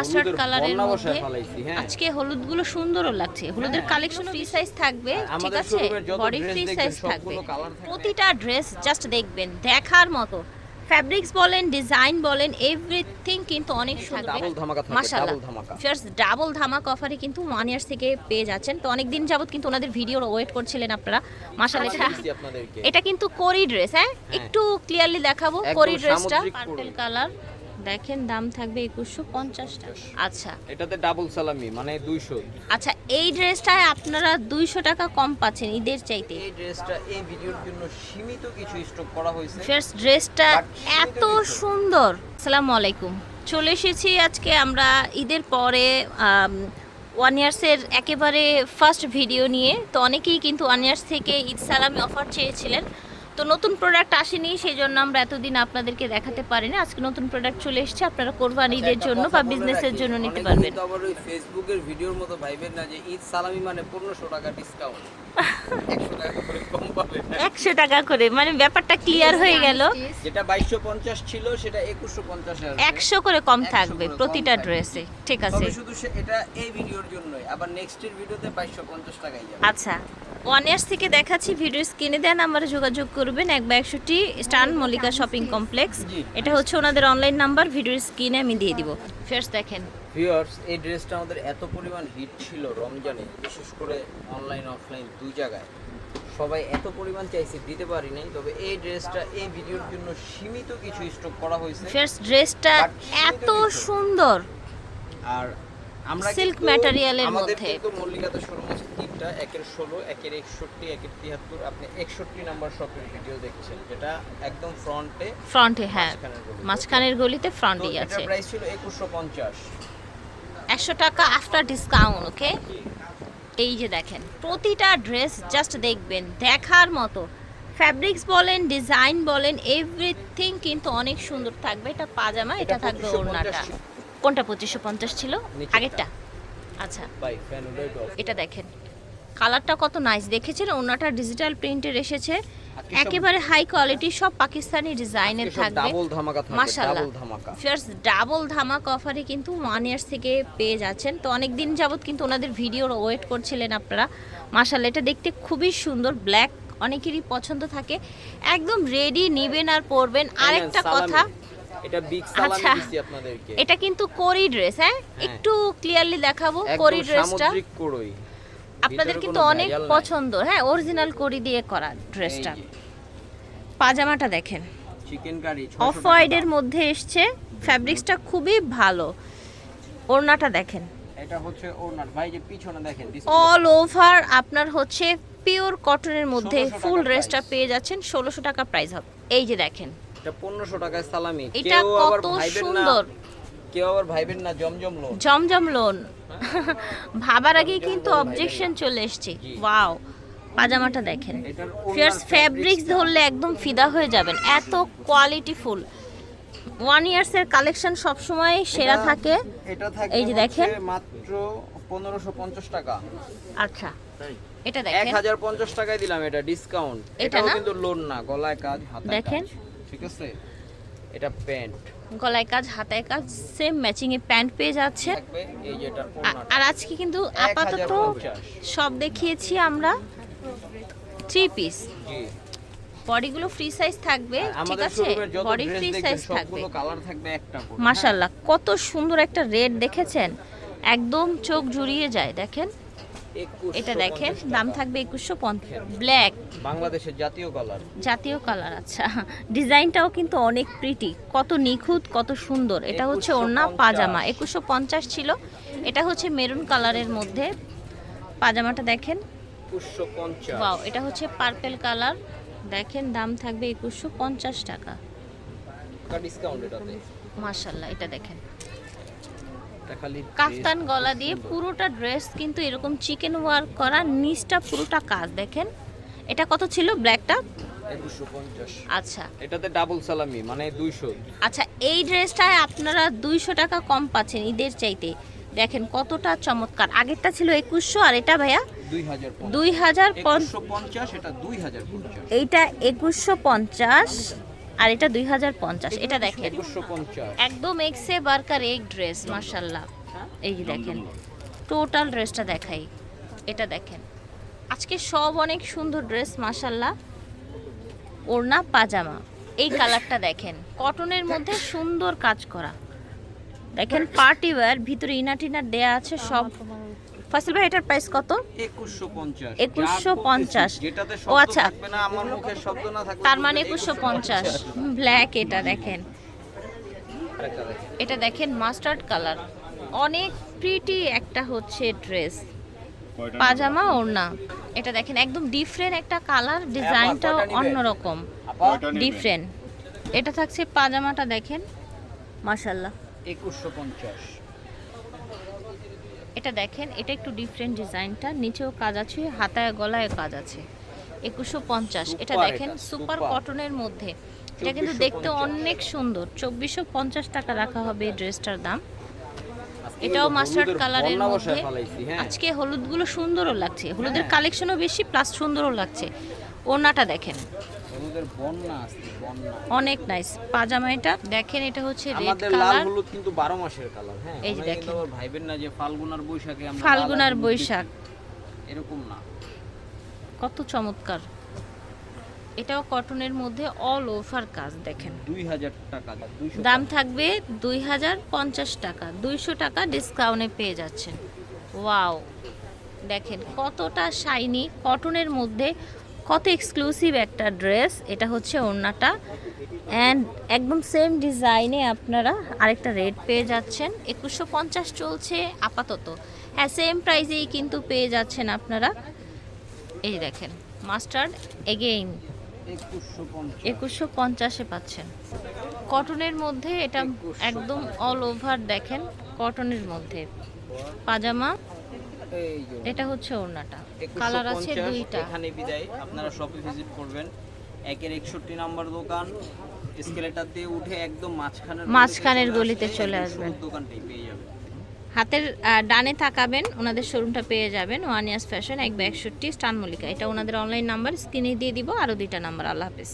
Mustard কালারের মধ্যে হ্যাঁ। আজকে হলুদগুলো সুন্দরও লাগছে। হলুদের কালেকশন ফ্রি সাইজ থাকবে ঠিক আছে? বডি ফ্রি সাইজ থাকবে। প্রতিটা ড্রেস জাস্ট দেখবেন দেখার মতো। ফ্যাব্রিক্স বলেন ডিজাইন বলেন এভরিথিং কিন্তু অনেক সুন্দর। ডাবল ধামাকা থাকবে মাশাআল্লাহ। ডাবল ধামাকা। ফার্স্ট ডাবল ধামাক অফারে কিন্তু ওয়ান ইয়ার্স থেকে পেয়ে যাচ্ছেন। তো অনেক দিন যাবত কিন্তু ওনাদের ভিডিওর ওয়েট করছিলেন আপনারা। মাশাআল্লাহ এটা এটা কিন্তু কোরি ড্রেস হ্যাঁ? একটু ক্লিয়ারলি দেখাবো কোরি ড্রেসটা পার্পল কালার দেখেন দাম থাকবে একুশশো পঞ্চাশ টাকা। আচ্ছা। এটাতে ডাবল সালামি মানে 200 আচ্ছা এই ড্রেসটায় আপনারা দুইশো টাকা কম পাচ্ছেন ঈদের চাইতে। এই ড্রেসটা এই ভিডিওর জন্য সীমিত কিছু স্টক করা হয়েছে। ফার্স্ট ড্রেসটা এত সুন্দর। আসসালামু আলাইকুম। চলে এসেছি আজকে আমরা ঈদের পরে ওয়ান ইয়ার্সের একেবারে ফার্স্ট ভিডিও নিয়ে। তো অনেকেই কিন্তু ওয়ান ইয়ার্স থেকে ঈদ সালামি অফার চেয়েছিলেন। তো নতুন প্রোডাক্ট আসেনি সেই জন্য আমরা এতদিন আপনাদেরকে দেখাতে পারিনি। আজকে নতুন প্রোডাক্ট চলে এসেছে আপনারা কোরবানিদের জন্য বা বিজনেস বিজনেসের জন্য নিতে পারবেন। ফেসবুকের ভিডিওর মতো ভাইবেন না যে ঈদ সালামি মানে পনেরোশো টাকা ডিসকাউন্ট 100 টাকা করে কম পাবেন একশো টাকা করে। মানে ব্যাপারটা ক্লিয়ার হয়ে গেল। যেটা 2250 ছিল সেটা 2150 এ আসবে একশো করে কম থাকবে প্রতিটা ড্রেসে ঠিক আছে। শুধু এটা এই ভিডিওর জন্যই। আবার নেক্সটের ভিডিওতে 2250 টাকাই যাবে। আচ্ছা। ওয়ান ইয়ার্স থেকে দেখাচ্ছি ভিডিও স্ক্রিনে দেন নাম্বারে যোগাযোগ করবেন। এক বা একষট্টি স্টান মল্লিকা শপিং কমপ্লেক্স এটা হচ্ছে ওনাদের অনলাইন নাম্বার ভিডিও স্ক্রিনে আমি দিয়ে দিব। ফার্স্ট দেখেন। ভিউয়ার্স এই ড্রেসটা আমাদের এত পরিমাণ হিট ছিল রমজানে বিশেষ করে অনলাইন অফলাইন দুই জায়গায়। সবাই এত পরিমাণ চাইছে দিতে পারি নাই তবে এই ড্রেসটা এই ভিডিওর জন্য সীমিত কিছু স্টক করা হয়েছে। ফার্স্ট ড্রেসটা এত সুন্দর। আর আমরা সিল্ক আমাদের মধ্যে। কিন্তু মল্লিকাতে শোরুম আছে তিনটা একের ষোলো একের একষট্টি একের তিয়াত্তর আপনি একষট্টি নাম্বার শপের ভিডিও দেখছেন যেটা একদম ফ্রন্টে ফ্রন্টে হ্যাঁ। মাঝখানের গলিতে। ফ্রন্টেই আছে। প্রাইস ছিল একুশশো পঞ্চাশ। একশো টাকা আফটার ডিসকাউন্ট ওকে এই যে দেখেন প্রতিটা ড্রেস জাস্ট দেখবেন দেখার মতো। ফ্যাব্রিক্স বলেন ডিজাইন বলেন এভরিথিং কিন্তু অনেক সুন্দর থাকবে। এটা পাজামা এটা থাকবে 2550 ওড়নাটা কোনটা পঁচিশশো পঞ্চাশ ছিল? আগেরটা? আচ্ছা। এটা দেখেন। কালারটা কত নাইস দেখেছেন? ওনাটা ডিজিটাল প্রিন্টের এসেছে। একেবারে হাই কোয়ালিটি সব পাকিস্তানি ডিজাইনের থাকবে। ডাবল ধামাকা থাকবে মাশাআল্লাহ। ডাবল ধামাকা। ফার্স্ট ডাবল ধামাক অফারে কিন্তু ওয়ান ইয়ার্স থেকে পেয়ে যাচ্ছেন। তো অনেক দিন যাবত কিন্তু ওনাদের ভিডিওর ওয়েট করছিলেন আপনারা। মাশাআল্লাহ এটা দেখতে খুবই সুন্দর ব্ল্যাক অনেকেরই পছন্দ থাকে। একদম রেডি নেবেন আর পরবেন। আরেকটা সালামি। কথা এটা বিগ সালামি আচ্ছা। দিছি আপনাদেরকে। এটা কিন্তু কোরি ড্রেস হ্যাঁ? হ্যাঁ। একটু ক্লিয়ারলি দেখাবো কোরি ড্রেসটা সামুদ্রিক কোরই আপনাদের কিন্তু অনেক পছন্দ হ্যাঁ অরিজিনাল করি দিয়ে করা ড্রেসটা পাজামাটা দেখেন। চিকেন কারি অফ হোয়াইটের মধ্যে এসছে ফ্যাব্রিক্সটা খুবই ভালো। ওড়নাটা দেখেন। এটা হচ্ছে ওনার ভাই যে পিছনে দেখেন অল ওভার আপনার হচ্ছে পিওর কটনের মধ্যে ফুল ড্রেসটা পেয়ে যাচ্ছেন ষোলোশো টাকা প্রাইস হবে। এই যে দেখেন। এটা 1500 টাকায় সালামি। এটা কত সুন্দর। কেউ আবার ভাইবেন না জমজম লোন। জমজম লোন। ভাবার আগেই কিন্তু অবজেকশন চলে এসছে। ওয়াও পাজামাটা দেখেন। ফিয়ার্স ফ্যাব্রিক্স ধরলে একদম ফিদা হয়ে যাবেন। এত কোয়ালিটি ফুল। ওয়ান ইয়ার্স এর কালেকশন সবসময় সেরা থাকে। এটা থাকে এই যে দেখেন। মাত্র 1550 টাকা। আচ্ছা। এটা দেখেন। 1050 টাকায় দিলাম এটা ডিসকাউন্ট এটা এটাও না? কিন্তু লোন না গলায় কাজ। দেখেন। ঠিক আছে? এটা প্যান্ট। গলায় কাজ হাতায় কাজ সেম ম্যাচিং এ প্যান্ট পেয়ে যাচ্ছে। আর আজকে কিন্তু আপাতত 1050 সব দেখিয়েছি আমরা থ্রি পিস জি। বডিগুলো ফ্রি সাইজ থাকবে ঠিক আছে? বডি ফ্রি সাইজ থাকবে। সবগুলো কালার থাকবে একটা করে। মাশাল্লাহ কত সুন্দর একটা রেড দেখেছেন? একদম চোখ জুড়িয়ে যায় দেখেন? 2150 এটা দেখেন দাম থাকবে একুশশো ব্ল্যাক বাংলাদেশের জাতীয় কালার জাতীয় কালার আচ্ছা। ডিজাইনটাও কিন্তু অনেক প্রিটি কত নিখুঁত কত সুন্দর। এটা হচ্ছে ওড়না 2150 পাজামা। একুশশো পঞ্চাশ ছিল। এটা হচ্ছে মেরুন কালারের মধ্যে। পাজামাটা দেখেন। 2150 ওয়াও এটা হচ্ছে পার্পেল কালার দেখেন দাম থাকবে একুশশো পঞ্চাশ টাকা। মাশাল্লাহ এটা দেখেন। কাফতান গলা দিয়ে পুরোটা ড্রেস কিন্তু এরকম চিকেন ওয়ার্ক করা নিচটা পুরোটা কাজ দেখেন। এটা কত ছিল? ব্ল্যাকটা 2150 আচ্ছা। এটাতে ডাবল সালামি মানে 200 আচ্ছা এই ড্রেসটায় আপনারা দুইশো টাকা কম পাচ্ছেন ঈদের চাইতে। দেখেন কতটা চমৎকার। আগেরটা ছিল একুশশো আর এটা ভাইয়া 2050 দুই হাজার পঞ্চ 2150 এটা 2050 এইটা একুশশো পঞ্চাশ। আর এটা দুই হাজার পঞ্চাশ এটা দেখেন। একদম এক্সে বার্কার এক ড্রেস মার্শাল্লাহ এই দেখেন টোটাল ড্রেসটা দেখাই। এটা দেখেন আজকে সব অনেক সুন্দর ড্রেস মার্শাল্লাহ ওড়না পাজামা এই কালারটা দেখেন কটনের মধ্যে সুন্দর কাজ করা। দেখেন পার্টি ওয়্যার ভিতরে ইনার টিনার দেয়া আছে সব ফাসিল ভাই এটার প্রাইস কত? একুশশো পঞ্চাশ। 2150 যেটাতে ও আচ্ছা। থাকবে না আমার মুখে শব্দ না থাকবে তার মানে একুশশো পঞ্চাশ। ব্ল্যাক এটা দেখেন। এটা দেখেন মাস্টার্ড কালার অনেক প্রিটি একটা হচ্ছে ড্রেস পাজামা ওড়না। এটা দেখেন একদম ডিফারেন্ট একটা কালার ডিজাইনটাও কয়টা নিবে? অন্যরকম। ডিফারেন্ট এটা থাকছে পাজামাটা দেখেন। মাশাল্লাহ একুশশো পঞ্চাশ। এটা দেখেন এটা একটু ডিফারেন্ট ডিজাইনটা। নিচেও কাজ আছে হাতায় গলায় কাজ আছে। একুশশো পঞ্চাশ। এটা দেখেন সুপার কটনের মধ্যে। এটা কিন্তু দেখতে অনেক সুন্দর। চব্বিশশো পঞ্চাশ টাকা রাখা হবে এই ড্রেসটার দাম। এটাও মাস্টার্ড কালারের মধ্যে। হ্যাঁ। আজকে হলুদগুলো সুন্দরও লাগছে। হলুদের হ্যাঁ। কালেকশনও বেশি প্লাস সুন্দরও লাগছে। ওড়নাটা দেখেন। বন্যা আসছে বন্যা। অনেক নাইস পাজামা এটা দেখেন এটা হচ্ছে রেড আমাদের লাল কালার হলুদ কিন্তু বারো মাসের কালার হ্যাঁ? এই যে দেখেন। ভাইবেন না যে ফাল্গুন আর বৈশাখে আমরা ফাল্গুন আর বৈশাখ। এরকম না। কত চমৎকার। এটাও কটনের মধ্যে অল ওভার কাজ দেখেন। দুই হাজার টাকা দাম থাকবে দুই হাজার পঞ্চাশ টাকা। দুইশো টাকা ডিসকাউন্টে পেয়ে যাচ্ছেন। ওয়াও দেখেন কতটা শাইনি কটনের মধ্যে কত এক্সক্লুসিভ একটা ড্রেস এটা হচ্ছে ওড়নাটা। অ্যান্ড একদম সেম ডিজাইনে আপনারা আরেকটা রেট পেয়ে যাচ্ছেন। একুশশো পঞ্চাশ চলছে আপাতত। হ্যাঁ সেম প্রাইসেই কিন্তু পেয়ে যাচ্ছেন আপনারা। এই দেখেন মাস্টার্ড এগেইন একুশশো পঞ্চাশে। পাচ্ছেন। কটনের মধ্যে এটা একদম অল ওভার দেখেন কটনের মধ্যে। পাজামা এটা হচ্ছে ওড়নাটা। কালার আছে দুইটা। এখানে বিদায়। আপনারা শপে ভিজিট করবেন। একের একষট্টি নাম্বার দোকান। স্কেলেটার দিয়ে উঠে একদম মাঝখানের মাঝখানের গলিতে চলে আসবেন। দোকানটাই পেয়ে যাবেন। হাতের ডানে তাকাবেন ওনাদের শোরুমটা পেয়ে যাবেন। ওয়ান ইয়ার্স ফ্যাশন এক একষট্টি স্টান মল্লিকা। এটা ওনাদের অনলাইন নাম্বার স্ক্রিনে দিয়ে দিব। আরও দুইটা নাম্বার আল্লাহ হাফেজ।